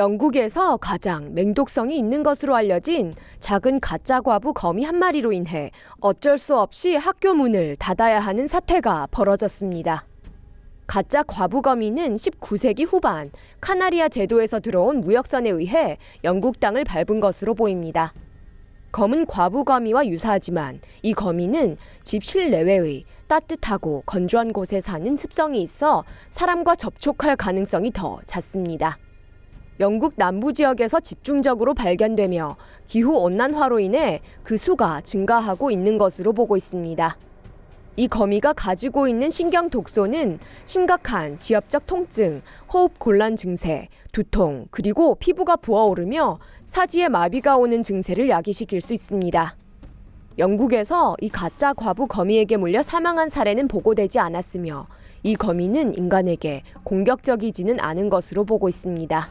영국에서 가장 맹독성이 있는 것으로 알려진 작은 가짜 과부 거미 한 마리로 인해 어쩔 수 없이 학교 문을 닫아야 하는 사태가 벌어졌습니다. 가짜 과부 거미는 19세기 후반 카나리아 제도에서 들어온 무역선에 의해 영국 땅을 밟은 것으로 보입니다. 검은 과부 거미와 유사하지만 이 거미는 집 실내외의 따뜻하고 건조한 곳에 사는 습성이 있어 사람과 접촉할 가능성이 더 잦습니다. 영국 남부 지역에서 집중적으로 발견되며 기후 온난화로 인해 그 수가 증가하고 있는 것으로 보고 있습니다. 이 거미가 가지고 있는 신경 독소는 심각한 지엽적 통증, 호흡 곤란 증세, 두통, 그리고 피부가 부어오르며 사지에 마비가 오는 증세를 야기시킬 수 있습니다. 영국에서 이 가짜 과부 거미에게 물려 사망한 사례는 보고되지 않았으며 이 거미는 인간에게 공격적이지는 않은 것으로 보고 있습니다.